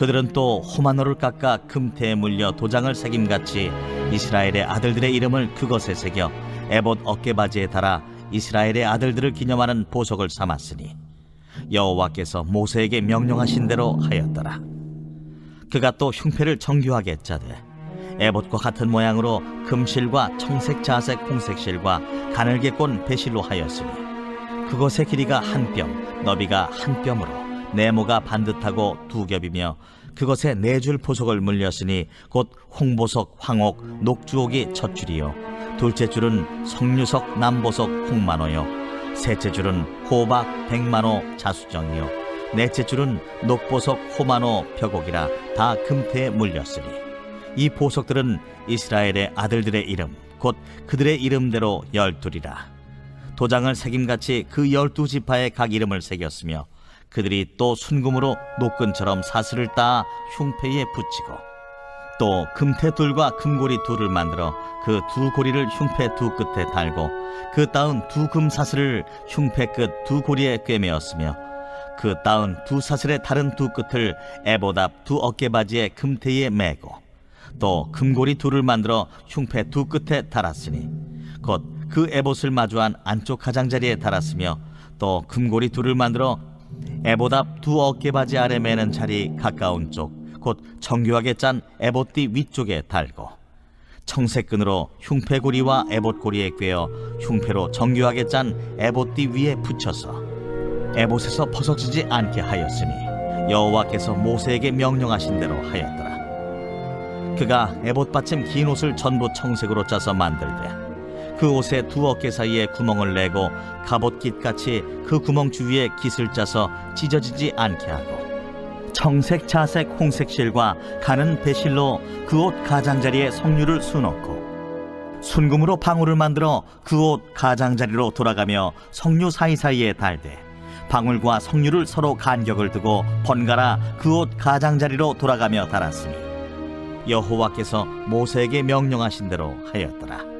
그들은 또 호마노를 깎아 금태에 물려 도장을 새김같이 이스라엘의 아들들의 이름을 그것에 새겨 에봇 어깨바지에 달아 이스라엘의 아들들을 기념하는 보석을 삼았으니 여호와께서 모세에게 명령하신 대로 하였더라. 그가 또 흉패를 정교하게 짜되 에봇과 같은 모양으로 금실과 청색, 자색, 홍색 실과 가늘게 꼰 배실로 하였으니 그것의 길이가 한 뼘, 너비가 한 뼘으로 네모가 반듯하고 두 겹이며 그것에 네줄 보석을 물렸으니 곧 홍보석, 황옥, 녹주옥이 첫 줄이요. 둘째 줄은 석류석, 남보석, 홍만호요. 셋째 줄은 호박, 백만호, 자수정이요. 넷째 줄은 녹보석, 호만호, 벽옥이라 다 금태에 물렸으니. 이 보석들은 이스라엘의 아들들의 이름 곧 그들의 이름대로 열둘이라. 도장을 새김같이 그 열두 지파의 각 이름을 새겼으며 그들이 또 순금으로 노끈처럼 사슬을 따 흉패에 붙이고 또 금태 둘과 금고리 둘을 만들어 그 두 고리를 흉패 두 끝에 달고 그 따은 두 금사슬을 흉패 끝 두 고리에 꿰매었으며 그 따은 두 사슬의 다른 두 끝을 앞두 어깨바지의 금태에 매고 또 금고리 둘을 만들어 흉패 두 끝에 달았으니 곧 그 에봇을 마주한 안쪽 가장자리에 달았으며 또 금고리 둘을 만들어 앞 두 어깨바지 아래 매는 자리 가까운 쪽 곧 정교하게 짠 에봇띠 위쪽에 달고 청색끈으로 흉패고리와 에봇고리에 꿰어 흉패로 정교하게 짠 에봇띠 위에 붙여서 에봇에서 벗어지지 않게 하였으니 여호와께서 모세에게 명령하신 대로 하였더라. 그가 에봇 받침 긴 옷을 전부 청색으로 짜서 만들되 그 옷의 두 어깨 사이에 구멍을 내고 갑옷깃 같이 그 구멍 주위에 깃을 짜서 찢어지지 않게 하고 청색, 자색, 홍색 실과 가는 배실로 그 옷 가장자리에 석류를 수놓고 순금으로 방울을 만들어 그 옷 가장자리로 돌아가며 석류 사이사이에 달되 방울과 석류를 서로 간격을 두고 번갈아 그 옷 가장자리로 돌아가며 달았으니 여호와께서 모세에게 명령하신 대로 하였더라.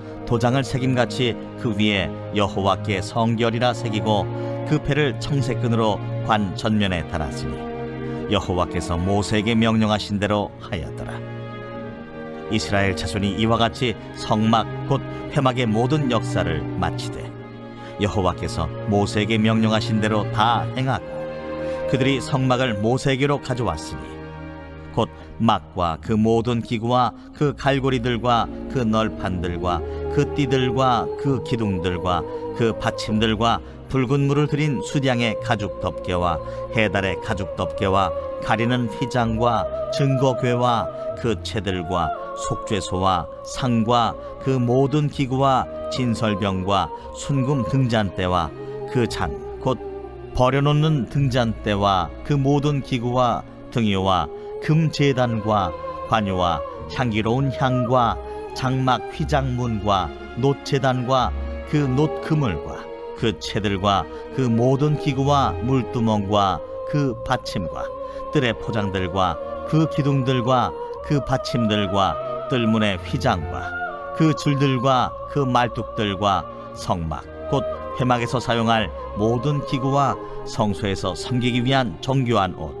도장을 새김같이 그 위에 여호와께 성결이라 새기고 그 패를 청색끈으로 관 전면에 달았으니 여호와께서 모세에게 명령하신 대로 하였더라. 이스라엘 자손이 이와 같이 성막 곧 회막의 모든 역사를 마치되 여호와께서 모세에게 명령하신 대로 다 행하고 그들이 성막을 모세에게로 가져왔으니 곧 막과 그 모든 기구와 그 갈고리들과 그 널판들과 그 띠들과 그 기둥들과 그 받침들과 붉은 물을 들인 수량의 가죽 덮개와 해달의 가죽 덮개와 가리는 휘장과 증거궤와 그 채들과 속죄소와 상과 그 모든 기구와 진설병과 순금 등잔대와 그 잔 곧 버려놓는 등잔대와 그 모든 기구와 등유와 금 제단과 관유와 향기로운 향과 장막 휘장문과 놋제단과 그 놋그물과 그 채들과 그 모든 기구와 물두멍과 그 받침과 뜰의 포장들과 그 기둥들과 그 받침들과 뜰문의 휘장과 그 줄들과 그 말뚝들과 성막 곧 회막에서 사용할 모든 기구와 성소에서 섬기기 위한 정교한 옷곧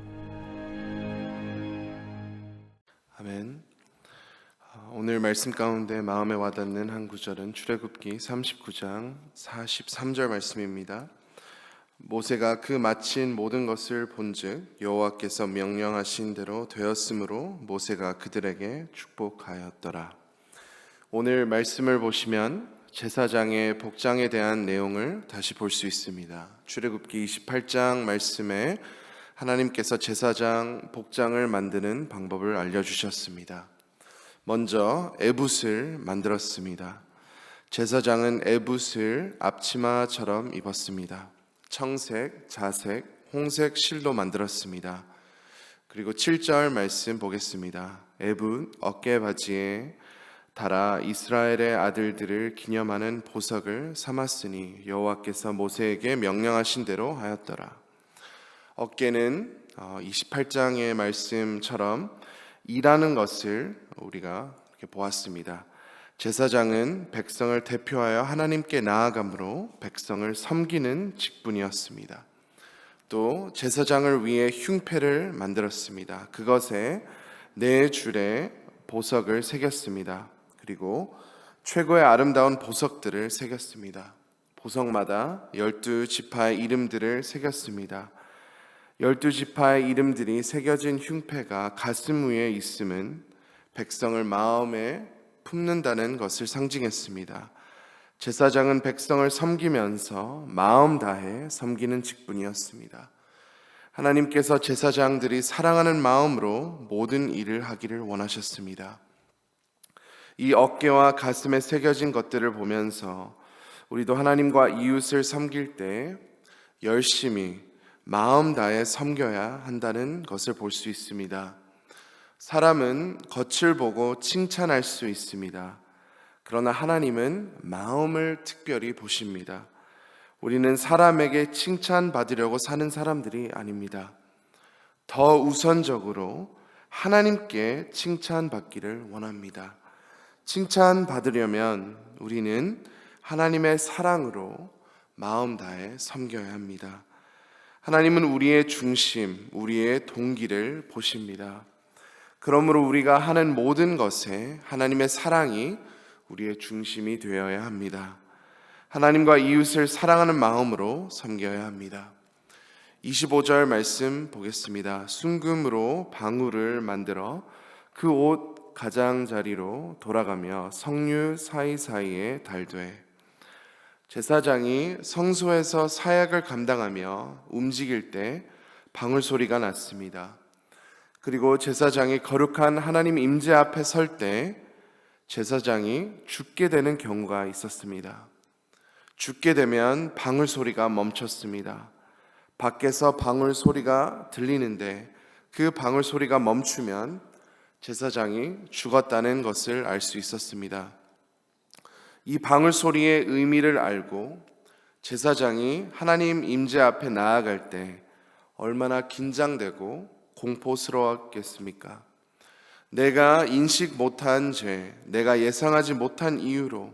오늘 말씀 가운데 마음에 와닿는 한 구절은 출애굽기 39장 43절 말씀입니다. 모세가 그 마친 모든 것을 본즉 여호와께서 명령하신 대로 되었으므로 모세가 그들에게 축복하였더라. 오늘 말씀을 보시면 제사장의 복장에 대한 내용을 다시 볼 수 있습니다. 출애굽기 28장 말씀에 하나님께서 제사장 복장을 만드는 방법을 알려 주셨습니다. 먼저 에붓을 만들었습니다. 제사장은 에붓을 앞치마처럼 입었습니다. 청색, 자색, 홍색 실로 만들었습니다. 그리고 7절 말씀 보겠습니다. 에붓 어깨 바지에 달아 이스라엘의 아들들을 기념하는 보석을 삼았으니 여호와께서 모세에게 명령하신 대로 하였더라. 어깨는 28장의 말씀처럼 일하는 것을 우리가 이렇게 보았습니다. 제사장은 백성을 대표하여 하나님께 나아감으로 백성을 섬기는 직분이었습니다. 또 제사장을 위해 흉패를 만들었습니다. 그것에 네 줄의 보석을 새겼습니다. 그리고 최고의 아름다운 보석들을 새겼습니다. 보석마다 열두 지파의 이름들을 새겼습니다. 열두 지파의 이름들이 새겨진 흉패가 가슴 위에 있음은 백성을 마음에 품는다는 것을 상징했습니다. 제사장은 백성을 섬기면서 마음 다해 섬기는 직분이었습니다. 하나님께서 제사장들이 사랑하는 마음으로 모든 일을 하기를 원하셨습니다. 이 어깨와 가슴에 새겨진 것들을 보면서 우리도 하나님과 이웃을 섬길 때 열심히 마음 다해 섬겨야 한다는 것을 볼 수 있습니다. 사람은 겉을 보고 칭찬할 수 있습니다. 그러나 하나님은 마음을 특별히 보십니다. 우리는 사람에게 칭찬받으려고 사는 사람들이 아닙니다. 더 우선적으로 하나님께 칭찬받기를 원합니다. 칭찬받으려면 우리는 하나님의 사랑으로 마음 다해 섬겨야 합니다. 하나님은 우리의 중심, 우리의 동기를 보십니다. 그러므로 우리가 하는 모든 것에 하나님의 사랑이 우리의 중심이 되어야 합니다. 하나님과 이웃을 사랑하는 마음으로 섬겨야 합니다. 25절 말씀 보겠습니다. 순금으로 방울을 만들어 그 옷 가장자리로 돌아가며 성류 사이사이에 달되 제사장이 성소에서 사약을 감당하며 움직일 때 방울 소리가 났습니다. 그리고 제사장이 거룩한 하나님 임재 앞에 설 때 제사장이 죽게 되는 경우가 있었습니다. 죽게 되면 방울 소리가 멈췄습니다. 밖에서 방울 소리가 들리는데 그 방울 소리가 멈추면 제사장이 죽었다는 것을 알 수 있었습니다. 이 방울 소리의 의미를 알고 제사장이 하나님 임재 앞에 나아갈 때 얼마나 긴장되고 공포스러웠겠습니까? 내가 인식 못한 죄, 내가 예상하지 못한 이유로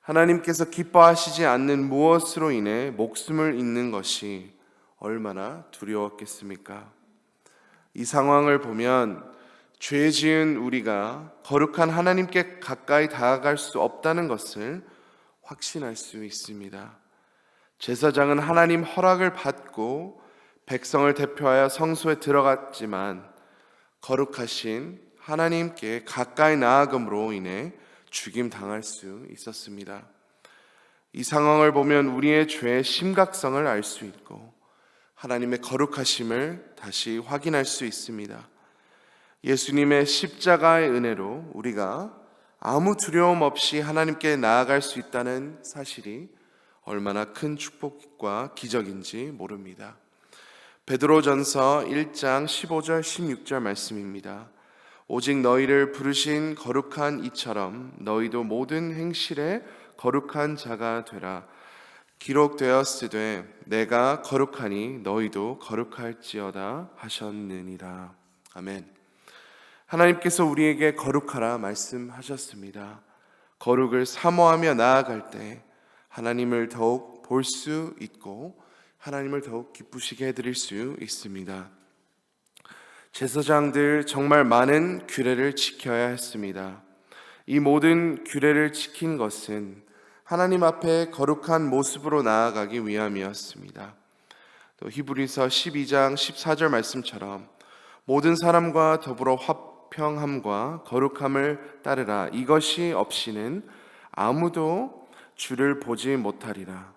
하나님께서 기뻐하시지 않는 무엇으로 인해 목숨을 잃는 것이 얼마나 두려웠겠습니까? 이 상황을 보면 죄 지은 우리가 거룩한 하나님께 가까이 다가갈 수 없다는 것을 확신할 수 있습니다. 제사장은 하나님 허락을 받고 백성을 대표하여 성소에 들어갔지만 거룩하신 하나님께 가까이 나아감으로 인해 죽임 당할 수 있었습니다. 이 상황을 보면 우리의 죄의 심각성을 알 수 있고 하나님의 거룩하심을 다시 확인할 수 있습니다. 예수님의 십자가의 은혜로 우리가 아무 두려움 없이 하나님께 나아갈 수 있다는 사실이 얼마나 큰 축복과 기적인지 모릅니다. 베드로전서 1장 15절 16절 말씀입니다. 오직 너희를 부르신 거룩한 이처럼 너희도 모든 행실에 거룩한 자가 되라. 기록되었으되 내가 거룩하니 너희도 거룩할지어다 하셨느니라. 아멘. 하나님께서 우리에게 거룩하라 말씀하셨습니다. 거룩을 사모하며 나아갈 때 하나님을 더욱 볼 수 있고 하나님을 더욱 기쁘시게 해드릴 수 있습니다. 제사장들 정말 많은 규례를 지켜야 했습니다. 이 모든 규례를 지킨 것은 하나님 앞에 거룩한 모습으로 나아가기 위함이었습니다. 또 히브리서 12장 14절 말씀처럼 모든 사람과 더불어 화평함과 거룩함을 따르라. 이것이 없이는 아무도 주를 보지 못하리라.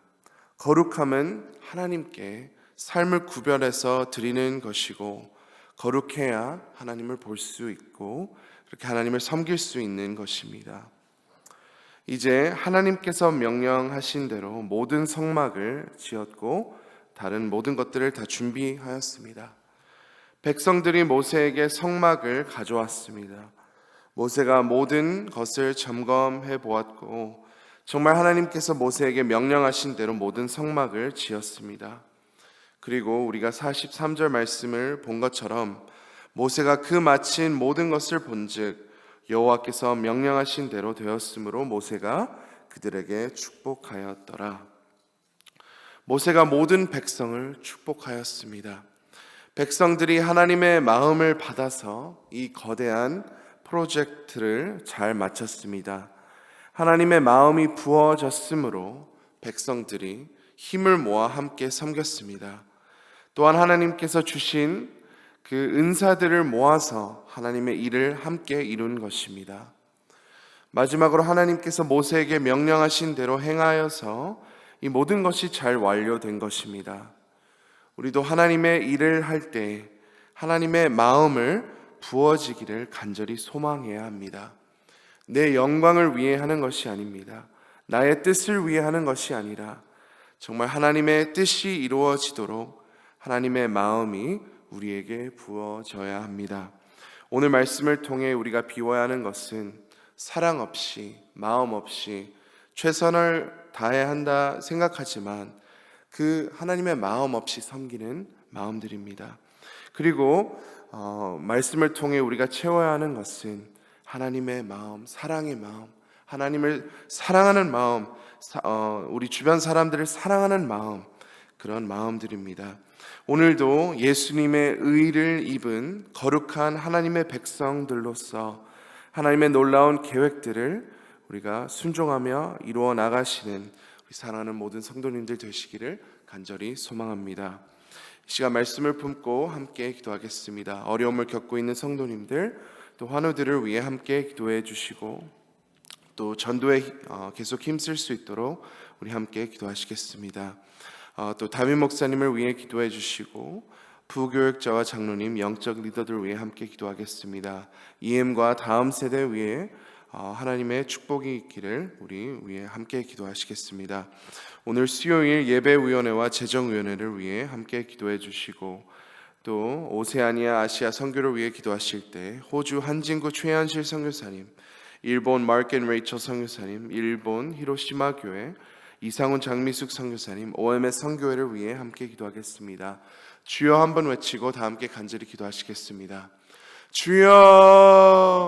거룩함은 하나님께 삶을 구별해서 드리는 것이고 거룩해야 하나님을 볼 수 있고 그렇게 하나님을 섬길 수 있는 것입니다. 이제 하나님께서 명령하신 대로 모든 성막을 지었고 다른 모든 것들을 다 준비하였습니다. 백성들이 모세에게 성막을 가져왔습니다. 모세가 모든 것을 점검해 보았고 정말 하나님께서 모세에게 명령하신 대로 모든 성막을 지었습니다. 그리고 우리가 43절 말씀을 본 것처럼 모세가 그 마친 모든 것을 본즉 여호와께서 명령하신 대로 되었으므로 모세가 그들에게 축복하였더라. 모세가 모든 백성을 축복하였습니다. 백성들이 하나님의 마음을 받아서 이 거대한 프로젝트를 잘 마쳤습니다. 하나님의 마음이 부어졌으므로 백성들이 힘을 모아 함께 섬겼습니다. 또한 하나님께서 주신 그 은사들을 모아서 하나님의 일을 함께 이룬 것입니다. 마지막으로 하나님께서 모세에게 명령하신 대로 행하여서 이 모든 것이 잘 완료된 것입니다. 우리도 하나님의 일을 할 때 하나님의 마음을 부어지기를 간절히 소망해야 합니다. 내 영광을 위해 하는 것이 아닙니다. 나의 뜻을 위해 하는 것이 아니라 정말 하나님의 뜻이 이루어지도록 하나님의 마음이 우리에게 부어져야 합니다. 오늘 말씀을 통해 우리가 비워야 하는 것은 사랑 없이 마음 없이 최선을 다해야 한다 생각하지만 그 하나님의 마음 없이 섬기는 마음들입니다. 그리고 어, 말씀을 통해 우리가 채워야 하는 것은 하나님의 마음, 사랑의 마음, 하나님을 사랑하는 마음, 사, 어, 우리 주변 사람들을 사랑하는 마음, 그런 마음들입니다. 오늘도 예수님의 의를 입은 거룩한 하나님의 백성들로서 하나님의 놀라운 계획들을 우리가 순종하며 이루어 나가시는 우리 사랑하는 모든 성도님들 되시기를 간절히 소망합니다. 이 시간 말씀을 품고 함께 기도하겠습니다. 어려움을 겪고 있는 성도님들 또 환우들을 위해 함께 기도해 주시고 또 전도에 어, 계속 힘쓸 수 있도록 우리 함께 기도하시겠습니다. 어, 또 담임 목사님을 위해 기도해 주시고 부교육자와 장로님, 영적 리더들 위해 함께 기도하겠습니다. EM과 다음 세대 어, 하나님의 축복이 있기를 우리 위해 함께 기도하시겠습니다. 오늘 수요일 예배위원회와 재정위원회를 위해 함께 기도해 주시고 또 오세아니아 아시아 선교를 위해 기도하실 때 호주 한진구 최현실 선교사님, 일본 앤 레이처 선교사님, 일본 히로시마 교회 이상훈 장미숙 선교사님, OMS 선교회를 위해 함께 기도하겠습니다. 주여 한번 외치고 다 함께 간절히 기도하시겠습니다. 주여